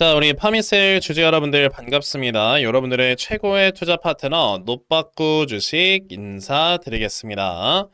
자, 우리 파미셀 주주 여러분들 반갑습니다. 여러분들의 최고의 투자 파트너 노빠꾸 주식 인사드리겠습니다.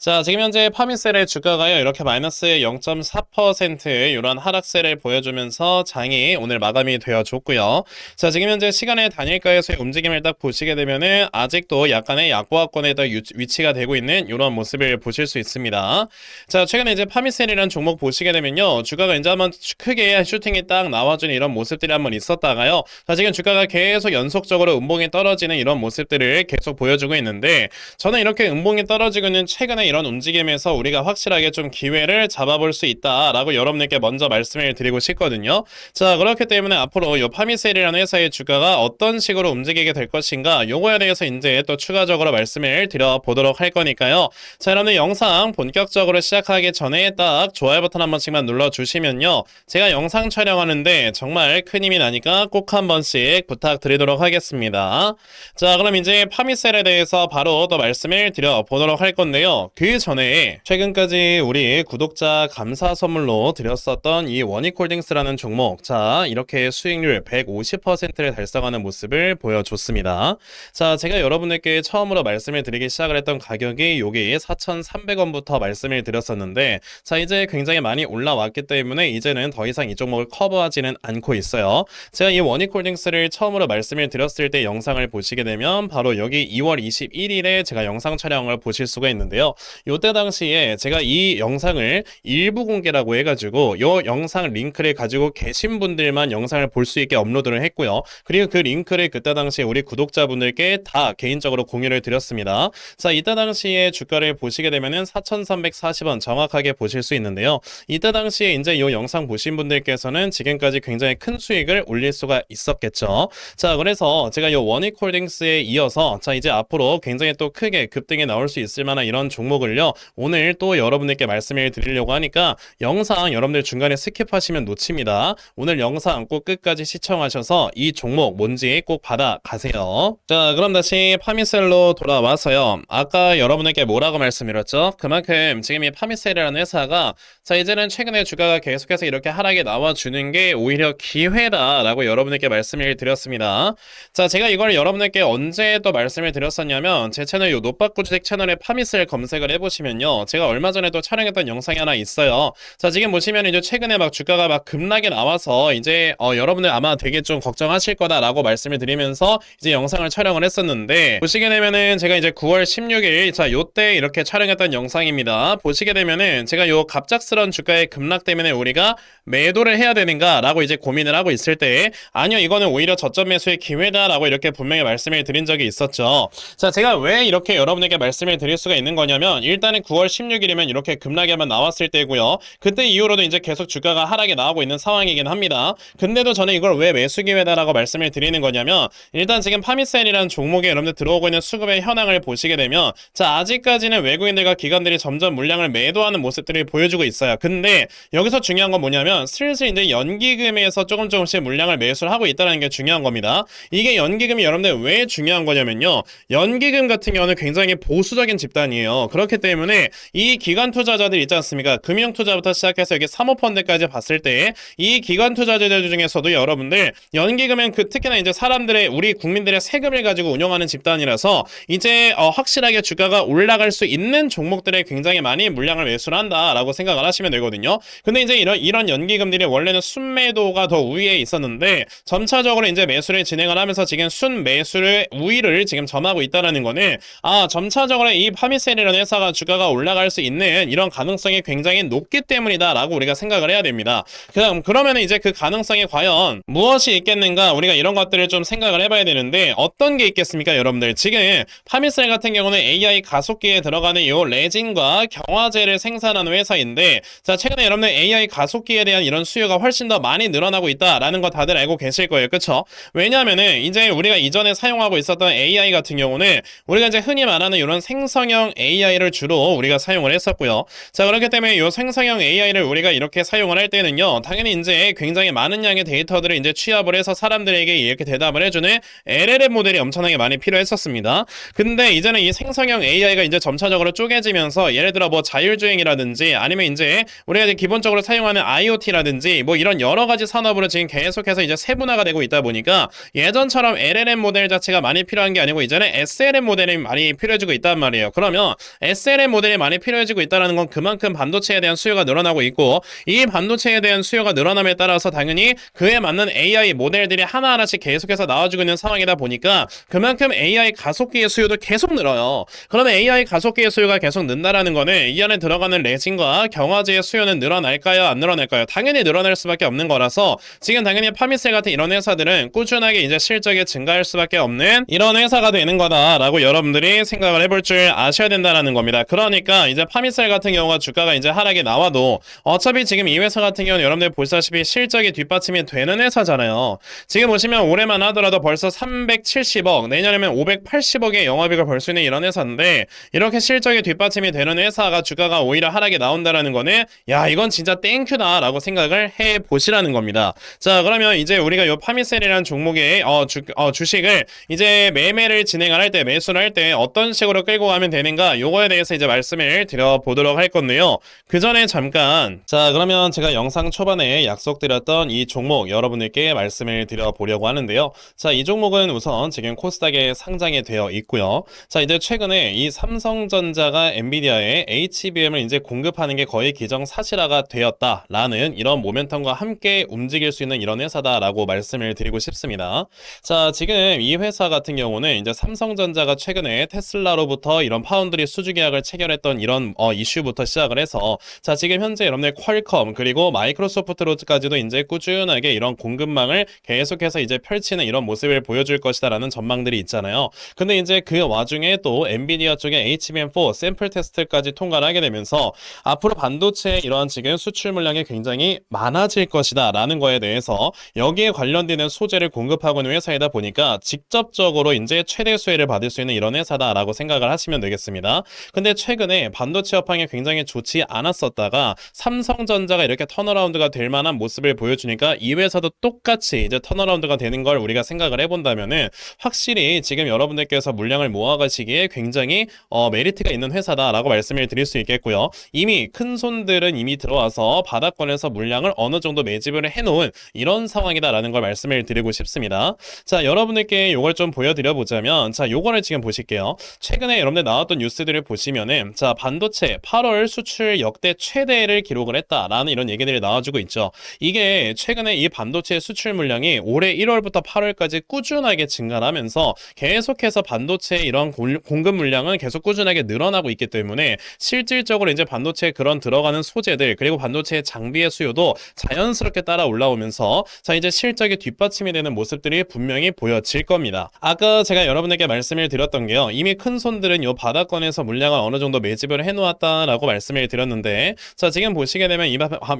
자, 지금 현재 파미셀의 주가가요, 이렇게 마이너스 0.4% 이런 하락세를 보여주면서 장이 오늘 마감이 되어줬고요. 자, 지금 현재 시간의 단일가에서의 움직임을 딱 보시게 되면은 아직도 약간의 약보합권에 더 유- 위치가 되고 있는 이런 모습을 보실 수 있습니다. 자, 최근에 이제 파미셀이라는 종목 보시게 되면요, 주가가 이제 한번 크게 슈팅이 딱 나와준 이런 모습들이 한번 있었다가요. 자, 지금 주가가 계속 연속적으로 음봉이 떨어지는 이런 모습들을 계속 보여주고 있는데, 저는 이렇게 음봉이 떨어지고 있는 최근에 이런 움직임에서 우리가 확실하게 좀 기회를 잡아볼 수 있다라고 여러분들께 먼저 말씀을 드리고 싶거든요. 자, 그렇기 때문에 앞으로 이 파미셀이라는 회사의 주가가 어떤 식으로 움직이게 될 것인가, 요거에 대해서 이제 또 추가적으로 말씀을 드려보도록 할 거니까요. 자, 여러분들 영상 본격적으로 시작하기 전에 딱 좋아요 버튼 한 번씩만 눌러주시면요. 제가 영상 촬영하는데 정말 큰 힘이 나니까 꼭 한 번씩 부탁드리도록 하겠습니다. 자, 그럼 이제 파미셀에 대해서 바로 또 말씀을 드려보도록 할 건데요. 그 전에 최근까지 우리 구독자 감사 선물로 드렸었던 이 원익홀딩스라는 종목. 자, 이렇게 수익률 150%를 달성하는 모습을 보여줬습니다. 자, 제가 여러분들께 처음으로 말씀을 드리기 시작을 했던 가격이 여기 4,300원부터 말씀을 드렸었는데, 자, 이제 굉장히 많이 올라왔기 때문에 이제는 더 이상 이 종목을 커버하지는 않고 있어요. 제가 이 원익홀딩스를 처음으로 말씀을 드렸을 때 영상을 보시게 되면 바로 여기 2월 21일에 제가 영상 촬영을 보실 수가 있는데요. 요때 당시에 제가 이 영상을 일부 공개라고 해가지고 요 영상 링크를 가지고 계신 분들만 영상을 볼 수 있게 업로드를 했고요. 그리고 그 링크를 그때 당시에 우리 구독자분들께 다 개인적으로 공유를 드렸습니다. 자, 이때 당시에 주가를 보시게 되면은 4,340원 정확하게 보실 수 있는데요. 이때 당시에 이제 이 영상 보신 분들께서는 지금까지 굉장히 큰 수익을 올릴 수가 있었겠죠. 자, 그래서 제가 이 원익 홀딩스에 이어서 자, 이제 앞으로 굉장히 또 크게 급등이 나올 수 있을 만한 이런 종목 을요. 오늘 또 여러분들께 말씀을 드리려고 하니까 영상 여러분들 중간에 스킵하시면 놓칩니다. 오늘 영상 꼭 끝까지 시청하셔서 이 종목 뭔지 꼭 받아가세요. 자, 그럼 다시 파미셀로 돌아와서요. 아까 여러분에게 뭐라고 말씀드렸죠? 그만큼 지금 이 파미셀이라는 회사가 자, 이제는 최근에 주가가 계속해서 이렇게 하락이 나와주는 게 오히려 기회다라고 여러분에게 말씀을 드렸습니다. 자, 제가 이걸 여러분에게 언제 또 말씀을 드렸었냐면 제 채널 요 노빠꾸 주식 채널에 파미셀 검색을 해보시면요. 제가 얼마 전에 또 촬영했던 영상이 하나 있어요. 자, 지금 보시면 이제 최근에 막 주가가 막 급락이 나와서 이제 어, 여러분들 아마 되게 좀 걱정하실 거다라고 말씀을 드리면서 이제 영상을 촬영을 했었는데 보시게 되면은 제가 이제 9월 16일 자, 요때 이렇게 촬영했던 영상입니다. 보시게 되면은 제가 요 갑작스런 주가의 급락 때문에 우리가 매도를 해야 되는가라고 이제 고민을 하고 있을 때 아니요 이거는 오히려 저점 매수의 기회다라고 이렇게 분명히 말씀을 드린 적이 있었죠. 자 제가 왜 이렇게 여러분에게 말씀을 드릴 수가 있는 거냐면 일단은 9월 16일이면 이렇게 급락에만 나왔을 때고요. 그때 이후로도 이제 계속 주가가 하락이 나오고 있는 상황이긴 합니다. 근데도 저는 이걸 왜 매수 기회다라고 말씀을 드리는 거냐면 일단 지금 파미셀이라는 종목에 여러분들 들어오고 있는 수급의 현황을 보시게 되면 자 아직까지는 외국인들과 기관들이 점점 물량을 매도하는 모습들을 보여주고 있어요. 근데 여기서 중요한 건 뭐냐면 슬슬 이제 연기금에서 조금 조금씩 물량을 매수를 하고 있다는 게 중요한 겁니다. 이게 연기금이 여러분들 왜 중요한 거냐면요. 연기금 같은 경우는 굉장히 보수적인 집단이에요. 그렇기 때문에 이 기관 투자자들 있지 않습니까? 금융 투자부터 시작해서 여기 사모펀드까지 봤을 때 이 기관 투자자들 중에서도 여러분들 연기금은 그 특히나 이제 사람들의 우리 국민들의 세금을 가지고 운영하는 집단이라서 이제 어, 확실하게 주가가 올라갈 수 있는 종목들에 굉장히 많이 물량을 매수를 한다라고 생각을 하시면 되거든요. 근데 이제 이런 이런 연기금들이 원래는 순매도가 더 우위에 있었는데 점차적으로 이제 매수를 진행을 하면서 지금 순매수를 우위를 지금 점하고 있다라는 거는 아 점차적으로 이 파미셀이라는 회사가 주가가 올라갈 수 있는 이런 가능성이 굉장히 높기 때문이다라고 우리가 생각을 해야 됩니다. 그럼 그러면 이제 그 가능성이 과연 무엇이 있겠는가 우리가 이런 것들을 좀 생각을 해봐야 되는데 어떤 게 있겠습니까, 여러분들? 지금 파미셀 같은 경우는 AI 가속기에 들어가는 이 레진과 경화제를 생산하는 회사인데 자 최근에 여러분들 AI 가속기에 대한 이런 수요가 훨씬 더 많이 늘어나고 있다라는 거 다들 알고 계실 거예요, 그렇죠? 왜냐하면은 이제 우리가 이전에 사용하고 있었던 AI 같은 경우는 우리가 이제 흔히 말하는 이런 생성형 AI 를 주로 우리가 사용을 했었고요. 자, 그렇기 때문에 이 생성형 AI를 우리가 이렇게 사용을 할 때는요, 당연히 이제 굉장히 많은 양의 데이터들을 이제 취합을 해서 사람들에게 이렇게 대답을 해주는 LLM 모델이 엄청나게 많이 필요했었습니다. 근데 이제는 이 생성형 AI가 이제 점차적으로 쪼개지면서 예를 들어 뭐 자율주행이라든지 아니면 이제 우리가 이제 기본적으로 사용하는 IoT라든지 뭐 이런 여러 가지 산업으로 지금 계속해서 이제 세분화가 되고 있다 보니까 예전처럼 LLM 모델 자체가 많이 필요한 게 아니고 이제는 SLM 모델이 많이 필요해지고 있단 말이에요. 그러면 SLM 모델이 많이 필요해지고 있다는 건 그만큼 반도체에 대한 수요가 늘어나고 있고 이 반도체에 대한 수요가 늘어남에 따라서 당연히 그에 맞는 AI 모델들이 하나하나씩 계속해서 나와주고 있는 상황이다 보니까 그만큼 AI 가속기의 수요도 계속 늘어요. 그러면 AI 가속기의 수요가 계속 는다라는 거는 이 안에 들어가는 레진과 경화제의 수요는 늘어날까요? 안 늘어날까요? 당연히 늘어날 수밖에 없는 거라서 지금 당연히 파미셀 같은 이런 회사들은 꾸준하게 이제 실적이 증가할 수밖에 없는 이런 회사가 되는 거다라고 여러분들이 생각을 해볼 줄 아셔야 된다라는 겁니다. 그러니까 이제 파미셀 같은 경우가 주가가 이제 하락이 나와도 어차피 지금 이 회사 같은 경우는 여러분들 보시다시피 실적이 뒷받침이 되는 회사잖아요. 지금 보시면 올해만 하더라도 벌써 370억, 내년에면 580억의 영업이익을 벌 수 있는 이런 회사인데 이렇게 실적이 뒷받침이 되는 회사가 주가가 오히려 하락이 나온다라는 거는 야 이건 진짜 땡큐다라고 생각을 해 보시라는 겁니다. 자 그러면 이제 우리가 요 파미셀이라는 종목의 어, 주, 어, 주식을 이제 매매를 진행을 할때 매수를 할 때 어떤 식으로 끌고 가면 되는가 요거에 대해서 이제 말씀을 드려보도록 할 건데요. 그 전에 잠깐 자 그러면 제가 영상 초반에 약속드렸던 이 종목 여러분들께 말씀을 드려보려고 하는데요. 자 이 종목은 우선 지금 코스닥에 상장이 되어 있고요. 자 이제 최근에 이 삼성전자가 엔비디아에 HBM을 이제 공급하는 게 거의 기정사실화가 되었다라는 이런 모멘텀과 함께 움직일 수 있는 이런 회사다라고 말씀을 드리고 싶습니다. 자 지금 이 회사 같은 경우는 이제 삼성전자가 최근에 테슬라로부터 이런 파운드리 수주 계약을 체결했던 이런 어, 이슈부터 시작을 해서 자 지금 현재 여러분들 퀄컴 그리고 마이크로소프트로까지도 이제 꾸준하게 이런 공급망을 계속해서 이제 펼치는 이런 모습을 보여줄 것이다라는 전망들이 있잖아요. 근데 이제 그 와중에 또 엔비디아 쪽에 HBM4 샘플 테스트까지 통과를 하게 되면서 앞으로 반도체 이러한 지금 수출 물량이 굉장히 많아질 것이다라는 거에 대해서 여기에 관련되는 소재를 공급하고 있는 회사이다 보니까 직접적으로 이제 최대 수혜를 받을 수 있는 이런 회사다라고 생각을 하시면 되겠습니다. 근데 최근에 반도체 업황이 굉장히 좋지 않았었다가 삼성전자가 이렇게 턴어라운드가 될 만한 모습을 보여주니까 이 회사도 똑같이 이제 턴어라운드가 되는 걸 우리가 생각을 해본다면은 확실히 지금 여러분들께서 물량을 모아가시기에 굉장히 어, 메리트가 있는 회사다라고 말씀을 드릴 수 있겠고요. 이미 큰 손들은 이미 들어와서 바닥권에서 물량을 어느 정도 매집을 해놓은 이런 상황이다라는 걸 말씀을 드리고 싶습니다. 자, 여러분들께 이걸 좀 보여드려 보자면, 자, 요거를 지금 보실게요. 최근에 여러분들 나왔던 뉴스들을 보시면은, 자, 반도체 8월 수출 역대 최대를 기록을 했다라는 이런 얘기들이 나와주고 있죠. 이게 최근에 이 반도체 수출 물량이 올해 1월부터 8월까지 꾸준하게 증가하면서 계속해서 반도체 이런 공- 공급 물량은 계속 꾸준하게 늘어나고 있기 때문에 실질적으로 이제 반도체 그런 들어가는 소재들 그리고 반도체 장비의 수요도 자연스럽게 따라 올라오면서 자 이제 실적이 뒷받침이 되는 모습들이 분명히 보여질 겁니다. 아까 제가 여러분에게 말씀을 드렸던 게요. 이미 큰 손들은 요 바닥권에서 물량 을 어느 정도 매집을 해놓았다라고 말씀을 드렸는데 자 지금 보시게 되면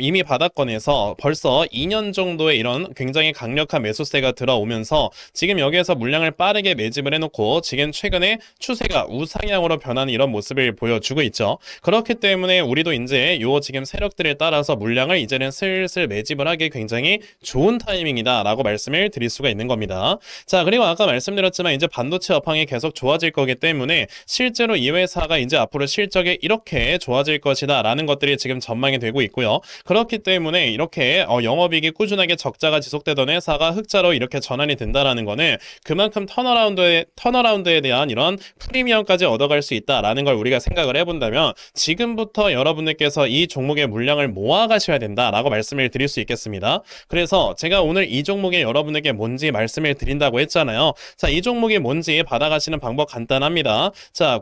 이미 바닥권에서 벌써 2년 정도의 이런 굉장히 강력한 매수세가 들어오면서 지금 여기에서 물량을 빠르게 매집을 해놓고 지금 최근에 추세가 우상향으로 변하는 이런 모습을 보여주고 있죠. 그렇기 때문에 우리도 이제 요 지금 세력들에 따라서 물량을 이제는 슬슬 매집을 하기 굉장히 좋은 타이밍이다라고 말씀을 드릴 수가 있는 겁니다. 자, 그리고 아까 말씀드렸지만 이제 반도체 업황이 계속 좋아질 거기 때문에 실제로 이 회사 가 이제 앞으로 실적이 이렇게 좋아질 것이다 라는 것들이 지금 전망이 되고 있고요. 그렇기 때문에 이렇게 어, 영업이익이 꾸준하게 적자가 지속되던 회사가 흑자로 이렇게 전환이 된다라는 거는 그만큼 턴어라운드에 턴어라운드에 대한 이런 프리미엄까지 얻어갈 수 있다라는 걸 우리가 생각을 해본다면 지금부터 여러분들께서 이 종목의 물량을 모아가셔야 된다라고 말씀을 드릴 수 있겠습니다. 그래서 제가 오늘 이 종목에 여러분에게 뭔지 말씀을 드린다고 했잖아요. 자, 이 종목이 뭔지 받아가시는 방법 간단합니다. 자,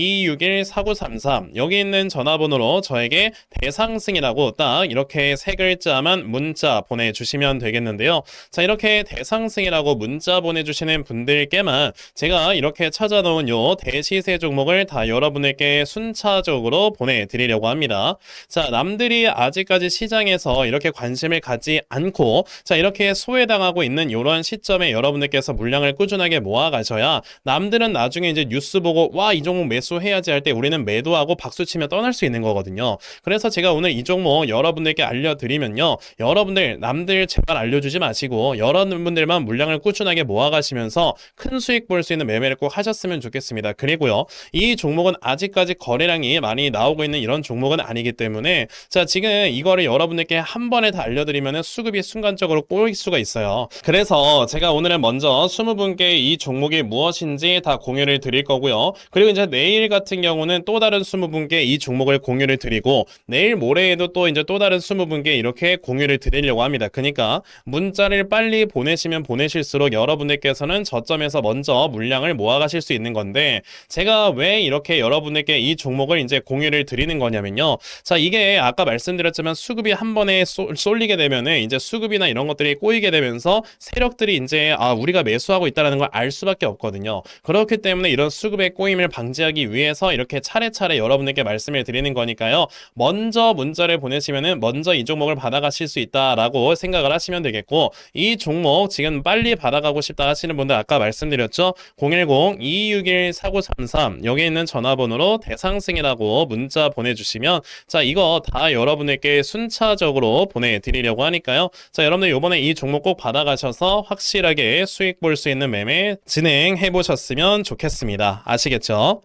010-2261-4933 여기 있는 전화번호로 저에게 대상승이라고 딱 이렇게 세 글자만 문자 보내주시면 되겠는데요. 자, 이렇게 대상승이라고 문자 보내주시는 분들께만 제가 이렇게 찾아놓은 요 대시세 종목을 다 여러분에게 순차적으로 보내드리려고 합니다. 자, 남들이 아직까지 시장에서 이렇게 관심을 갖지 않고 자, 이렇게 소외당하고 있는 이런 시점에 여러분들께서 물량을 꾸준하게 모아가셔야 남들은 나중에 이제 뉴스 보고 와, 이 종목 매수 매수해야지 할 때 우리는 매도하고 박수 치며 떠날 수 있는 거거든요. 그래서 제가 오늘 이 종목 여러분들께 알려드리면요. 여러분들 남들 제발 알려주지 마시고 여러분들만 물량을 꾸준하게 모아가시면서 큰 수익 볼 수 있는 매매를 꼭 하셨으면 좋겠습니다. 그리고요. 이 종목은 아직까지 거래량이 많이 나오고 있는 이런 종목은 아니기 때문에 자 지금 이거를 여러분들께 한 번에 다 알려드리면 수급이 순간적으로 꼬일 수가 있어요. 그래서 제가 오늘은 먼저 20분께 이 종목이 무엇인지 다 공유를 드릴 거고요. 그리고 이제 내일 같은 경우는 또 다른 20분께 이 종목을 공유를 드리고 내일 모레에도 또 이제 또 다른 20분께 이렇게 공유를 드리려고 합니다. 그러니까 문자를 빨리 보내시면 보내실수록 여러분들께서는 저점에서 먼저 물량을 모아가실 수 있는 건데 제가 왜 이렇게 여러분들께 이 종목을 이제 공유를 드리는 거냐면요. 자, 이게 아까 말씀드렸지만 수급이 한 번에 쏠- 쏠리게 되면은 이제 수급이나 이런 것들이 꼬이게 되면서 세력들이 이제 아, 우리가 매수하고 있다는 걸 알 수밖에 없거든요. 그렇기 때문에 이런 수급의 꼬임을 방지하기 위해서 이렇게 차례차례 여러분들께 말씀을 드리는 거니까요. 먼저 문자를 보내시면은 먼저 이 종목을 받아가실 수 있다라고 생각을 하시면 되겠고 이 종목 지금 빨리 받아가고 싶다 하시는 분들 아까 말씀드렸죠. 010-261-4933 여기 있는 전화번호로 대상승이라고 문자 보내주시면 자 이거 다 여러분에게 순차적으로 보내드리려고 하니까요. 자 여러분들 요번에 이 종목 꼭 받아가셔서 확실하게 수익 볼 수 있는 매매 진행해 보셨으면 좋겠습니다. 아시겠죠?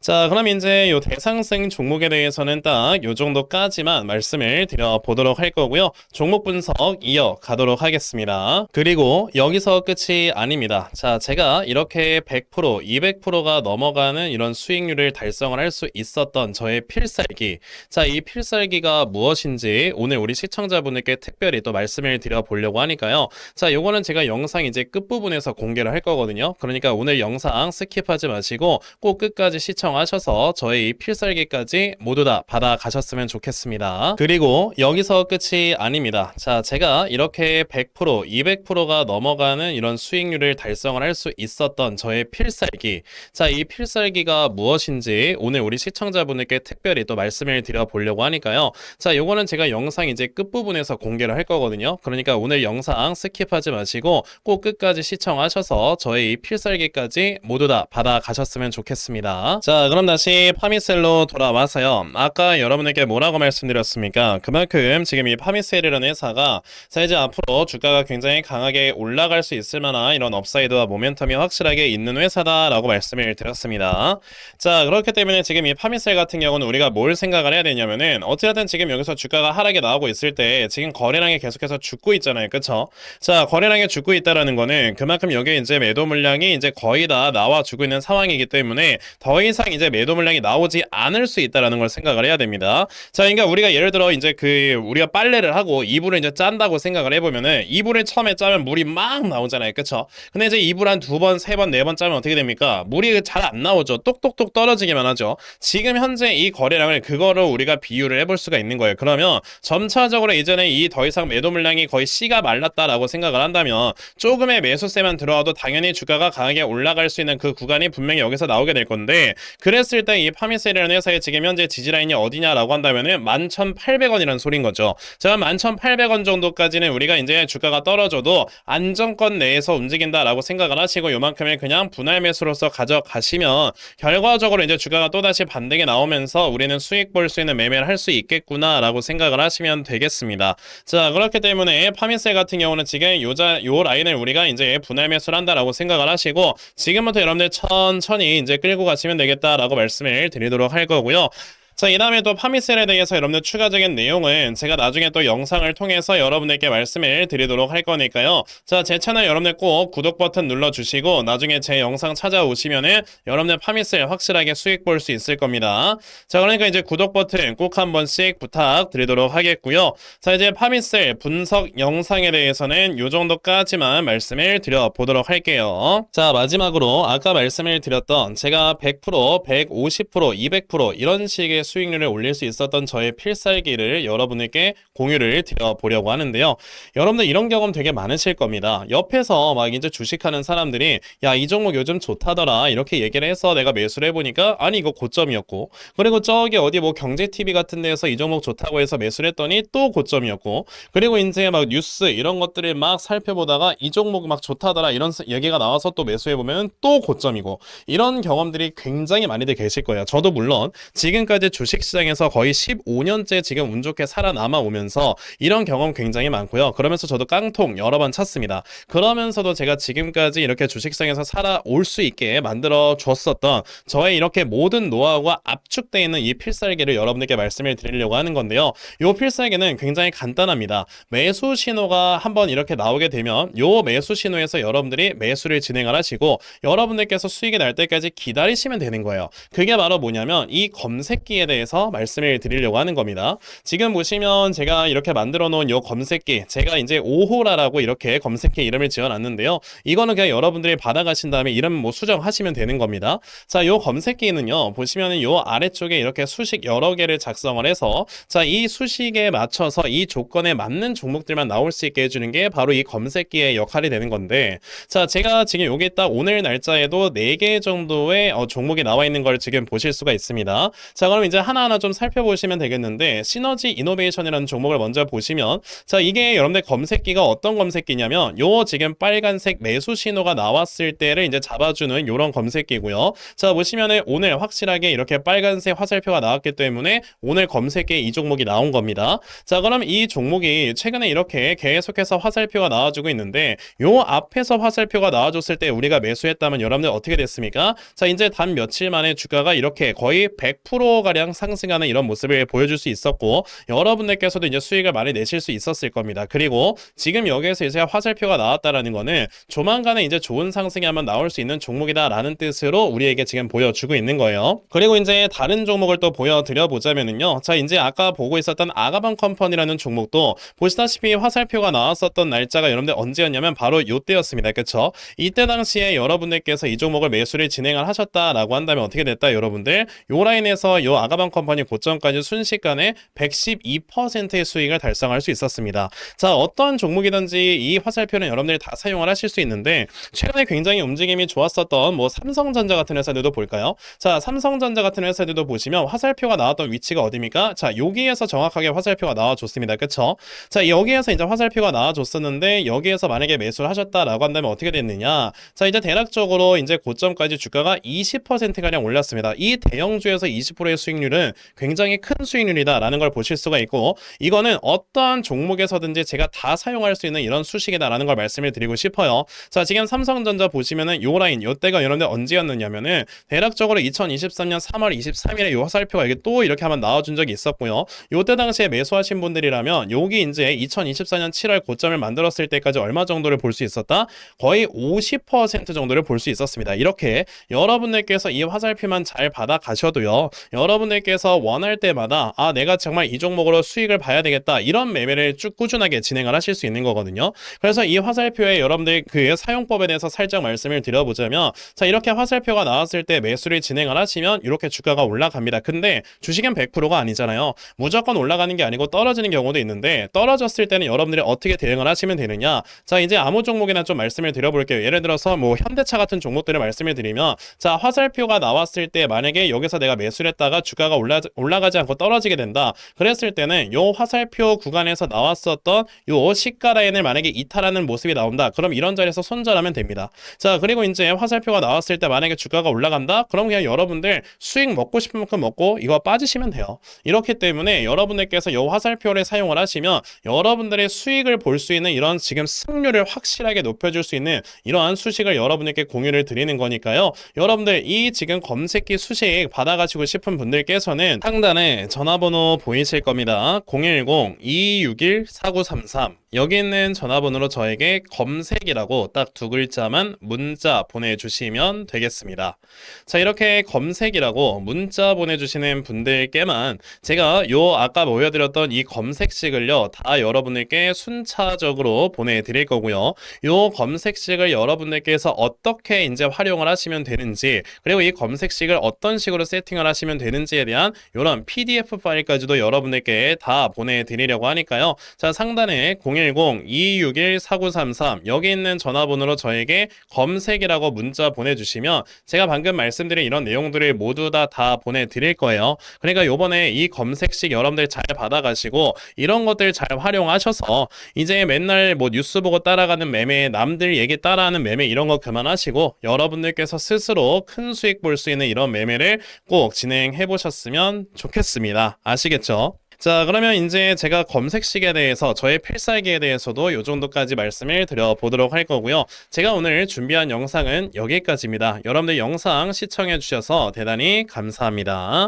자, 그럼 이제 요 대상승 종목에 대해서는 딱 요 정도까지만 말씀을 드려보도록 할 거고요. 종목 분석 이어가도록 하겠습니다. 그리고 여기서 끝이 아닙니다. 자, 제가 이렇게 100%, 200%가 넘어가는 이런 수익률을 달성을 할 수 있었던 저의 필살기. 자, 이 필살기가 무엇인지 오늘 우리 시청자분들께 특별히 또 말씀을 드려보려고 하니까요. 자, 요거는 제가 영상 이제 끝부분에서 공개를 할 거거든요. 그러니까 오늘 영상 스킵하지 마시고 꼭 끝까지 시청하셔서 이 필살기까지 모두 다 받아가셨으면 좋겠습니다. 그리고 여기서 끝이 아닙니다. 자, 제가 이렇게 100%, 200%가 넘어가는 이런 수익률을 달성을 할 수 있었던 저의 필살기. 자, 이 필살기가 무엇인지 오늘 우리 시청자분들께 특별히 또 말씀을 드려보려고 하니까요. 자, 요거는 제가 영상 이제 끝부분에서 공개를 할 거거든요. 그러니까 오늘 영상 스킵하지 마시고 꼭 끝까지 시청하셔서 저의 이 필살기까지 모두 다 받아가셨으면 좋겠습니다. 자, 그럼 다시 파미셀로 돌아와서요. 아까 여러분에게 뭐라고 말씀드렸습니까? 그만큼 지금 이 파미셀이라는 회사가 자, 이제 앞으로 주가가 굉장히 강하게 올라갈 수 있을 만한 이런 업사이드와 모멘텀이 확실하게 있는 회사다라고 말씀을 드렸습니다. 자, 그렇기 때문에 지금 이 파미셀 같은 경우는 우리가 뭘 생각을 해야 되냐면은 어찌됐든 지금 여기서 주가가 하락이 나오고 있을 때 지금 거래량이 계속해서 죽고 있잖아요. 그쵸? 자, 거래량이 죽고 있다라는 거는 그만큼 여기에 이제 매도 물량이 이제 거의 다 나와 주고 있는 상황이기 때문에 더 이상 이제 매도 물량이 나오지 않을 수 있다라는 걸 생각을 해야 됩니다. 자, 그러니까 우리가 예를 들어 이제 그 우리가 빨래를 하고 이불을 이제 짠다고 생각을 해보면은 이불을 처음에 짜면 물이 막 나오잖아요. 그쵸? 근데 이제 이불 한 두 번, 세 번, 네 번 짜면 어떻게 됩니까? 물이 잘 안 나오죠. 똑똑똑 떨어지기만 하죠. 지금 현재 이 거래량을 그거로 우리가 비유를 해볼 수가 있는 거예요. 그러면 점차적으로 이전에 이 더 이상 매도 물량이 거의 씨가 말랐다라고 생각을 한다면 조금의 매수세만 들어와도 당연히 주가가 강하게 올라갈 수 있는 그 구간이 분명히 여기서 나오게 될 건데 그랬을 때 이 파미셀이라는 회사의 지금 현재 지지라인이 어디냐라고 한다면은 11,800원이라는 소린 거죠. 자, 11,800원 정도까지는 우리가 이제 주가가 떨어져도 안정권 내에서 움직인다라고 생각을 하시고 요만큼을 그냥 분할 매수로서 가져가시면 결과적으로 이제 주가가 또다시 반등이 나오면서 우리는 수익 볼 수 있는 매매를 할 수 있겠구나라고 생각을 하시면 되겠습니다. 자, 그렇기 때문에 파미셀 같은 경우는 지금 요자 요 라인을 우리가 이제 분할 매수를 한다라고 생각을 하시고 지금부터 여러분들 천천히 이제 끌고 가시면 되겠다라고 말씀을 드리도록 할 거고요. 자, 이 다음에 또 파미셀에 대해서 여러분들 추가적인 내용은 제가 나중에 또 영상을 통해서 여러분들께 말씀을 드리도록 할 거니까요. 자, 제 채널 여러분들 꼭 구독 버튼 눌러주시고 나중에 제 영상 찾아오시면은 여러분들 파미셀 확실하게 수익 볼 수 있을 겁니다. 자, 그러니까 이제 구독 버튼 꼭 한 번씩 부탁드리도록 하겠고요. 자, 이제 파미셀 분석 영상에 대해서는 요 정도까지만 말씀을 드려보도록 할게요. 자, 마지막으로 아까 말씀을 드렸던 제가 100%, 150%, 200% 이런 식의 수익률을 올릴 수 있었던 저의 필살기를 여러분에게 공유를 드려보려고 하는데요. 여러분들 이런 경험 되게 많으실 겁니다. 옆에서 막 이제 주식하는 사람들이 야, 이 종목 요즘 좋다더라. 이렇게 얘기를 해서 내가 매수를 해보니까 아니, 이거 고점이었고. 그리고 저기 어디 뭐 경제TV 같은 데에서 이 종목 좋다고 해서 매수를 했더니 또 고점이었고. 그리고 이제 막 뉴스 이런 것들을 막 살펴보다가 이 종목 막 좋다더라. 이런 얘기가 나와서 또 매수해보면 또 고점이고. 이런 경험들이 굉장히 많이들 계실 거예요. 저도 물론 지금까지 주식시장에서 거의 15년째 지금 운 좋게 살아남아 오면서 이런 경험 굉장히 많고요. 그러면서 저도 깡통 여러 번 찼습니다. 그러면서도 제가 지금까지 이렇게 주식시장에서 살아올 수 있게 만들어 줬었던 저의 이렇게 모든 노하우가 압축되어 있는 이 필살기를 여러분들께 말씀을 드리려고 하는 건데요. 이 필살기는 굉장히 간단합니다. 매수 신호가 한번 이렇게 나오게 되면 이 매수 신호에서 여러분들이 매수를 진행을 하시고 여러분들께서 수익이 날 때까지 기다리시면 되는 거예요. 그게 바로 뭐냐면 이 검색기에 대해서 말씀을 드리려고 하는 겁니다. 지금 보시면 제가 이렇게 만들어 놓은 이 검색기 제가 이제 오호라라고 이렇게 검색기 이름을 지어 놨는데요. 이거는 그냥 여러분들이 받아가신 다음에 이름 뭐 수정하시면 되는 겁니다. 자, 이 검색기는요. 보시면은 요 아래쪽에 이렇게 수식 여러 개를 작성을 해서 자, 이 수식에 맞춰서 이 조건에 맞는 종목들만 나올 수 있게 해주는 게 바로 이 검색기의 역할이 되는 건데 자, 제가 지금 여기 딱 오늘 날짜에도 4개 정도의 어, 종목이 나와 있는 걸 지금 보실 수가 있습니다. 자, 그럼 이제 하나하나 좀 살펴보시면 되겠는데 시너지 이노베이션이라는 종목을 먼저 보시면 자, 이게 여러분들 검색기가 어떤 검색기냐면 요 지금 빨간색 매수 신호가 나왔을 때를 이제 잡아주는 요런 검색기고요. 자, 보시면은 오늘 확실하게 이렇게 빨간색 화살표가 나왔기 때문에 오늘 검색기에 이 종목이 나온 겁니다. 자, 그럼 이 종목이 최근에 이렇게 계속해서 화살표가 나와주고 있는데 요 앞에서 화살표가 나와줬을 때 우리가 매수했다면 여러분들 어떻게 됐습니까? 자, 이제 단 며칠 만에 주가가 이렇게 거의 100%가량 상승하는 이런 모습을 보여줄 수 있었고 여러분들께서도 이제 수익을 많이 내실 수 있었을 겁니다. 그리고 지금 여기에서 이제 화살표가 나왔다라는 거는 조만간에 이제 좋은 상승이 한번 나올 수 있는 종목이다라는 뜻으로 우리에게 지금 보여주고 있는 거예요. 그리고 이제 다른 종목을 또 보여드려 보자면은요. 자, 이제 아까 보고 있었던 아가방 컴퍼니라는 종목도 보시다시피 화살표가 나왔었던 날짜가 여러분들 언제였냐면 바로 요때였습니다. 그쵸? 이때 당시에 여러분들께서 이 종목을 매수를 진행을 하셨다라고 한다면 어떻게 됐다 여러분들? 요 라인에서 요 아가방 컴퍼니 고점까지 순식간에 112%의 수익을 달성할 수 있었습니다. 자, 어떤 종목이든지 이 화살표는 여러분들이 다 사용을 하실 수 있는데 최근에 굉장히 움직임이 좋았었던 뭐 삼성전자 같은 회사들도 볼까요? 자, 삼성전자 같은 회사들도 보시면 화살표가 나왔던 위치가 어디입니까? 자, 여기에서 정확하게 화살표가 나와줬습니다. 그쵸? 자, 여기에서 이제 화살표가 나와줬었는데 여기에서 만약에 매수를 하셨다라고 한다면 어떻게 됐느냐? 자, 이제 대략적으로 이제 고점까지 주가가 20%가량 올랐습니다. 이 대형주에서 20%의 수익 률은 굉장히 큰 수익률이다라는 걸 보실 수가 있고 이거는 어떠한 종목에서든지 제가 다 사용할 수 있는 이런 수식이다라는 걸 말씀을 드리고 싶어요. 자, 지금 삼성전자 보시면은 요 라인 요때가 여러분들 언제였느냐면은 대략적으로 2023년 3월 23일에 요 화살표가 이게 또 이렇게 한번 나와준 적이 있었고요. 요때 당시에 매수하신 분들이라면 여기 이제 2024년 7월 고점을 만들었을 때까지 얼마 정도를 볼 수 있었다? 거의 50% 정도를 볼 수 있었습니다. 이렇게 여러분들께서 이 화살표만 잘 받아 가셔도요. 여러분 들께서 원할 때마다 아 내가 정말 이 종목으로 수익을 봐야 되겠다 이런 매매를 쭉 꾸준하게 진행을 하실 수 있는 거거든요. 그래서 이 화살표에 여러분들 그 사용법에 대해서 살짝 말씀을 드려보자면 자 이렇게 화살표가 나왔을 때 매수를 진행을 하시면 이렇게 주가가 올라갑니다. 근데 주식은 100%가 아니잖아요. 무조건 올라가는 게 아니고 떨어지는 경우도 있는데 떨어졌을 때는 여러분들이 어떻게 대응을 하시면 되느냐 자 이제 아무 종목이나 좀 말씀을 드려볼게요. 예를 들어서 뭐 현대차 같은 종목들을 말씀을 드리면 자 화살표가 나왔을 때 만약에 여기서 내가 매수를 했다가 주 가가 올라, 올라가지 않고 떨어지게 된다. 그랬을 때는 요 화살표 구간에서 나왔었던 요 시가 라인을 만약에 이탈하는 모습이 나온다. 그럼 이런 자리에서 손절하면 됩니다. 자 그리고 이제 화살표가 나왔을 때 만약에 주가가 올라간다. 그럼 그냥 여러분들 수익 먹고 싶은 만큼 먹고 이거 빠지시면 돼요. 이렇기 때문에 여러분들께서 요 화살표를 사용을 하시면 여러분들의 수익을 볼 수 있는 이런 지금 승률을 확실하게 높여줄 수 있는 이러한 수식을 여러분에게 공유를 드리는 거니까요. 여러분들 이 지금 검색기 수식 받아가시고 싶은 분들 께서는 상단에 전화번호 보이실 겁니다. 010-261-4933 여기 있는 전화번호로 저에게 검색이라고 딱 두 글자만 문자 보내주시면 되겠습니다. 자, 이렇게 검색이라고 문자 보내주시는 분들께만 제가 요 아까 보여드렸던 이 검색식을요, 다 여러분들께 순차적으로 보내드릴 거고요. 요 검색식을 여러분들께서 어떻게 이제 활용을 하시면 되는지, 그리고 이 검색식을 어떤 식으로 세팅을 하시면 되는지에 대한 이런 PDF 파일까지도 여러분들께 다 보내드리려고 하니까요. 자, 상단에 010-2261-4933 여기 있는 전화번호로 저에게 검색이라고 문자 보내주시면 제가 방금 말씀드린 이런 내용들을 모두 다 다 보내드릴 거예요. 그러니까 요번에 이 검색식 여러분들 잘 받아가시고 이런 것들 잘 활용하셔서 이제 맨날 뭐 뉴스 보고 따라가는 매매, 남들 얘기 따라하는 매매 이런 거 그만하시고 여러분들께서 스스로 큰 수익 볼 수 있는 이런 매매를 꼭 진행해 보셨으면 좋겠습니다. 아시겠죠? 자, 그러면 이제 제가 검색식에 대해서 저의 필살기에 대해서도 요 정도까지 말씀을 드려보도록 할 거고요. 제가 오늘 준비한 영상은 여기까지입니다. 여러분들 영상 시청해 주셔서 대단히 감사합니다.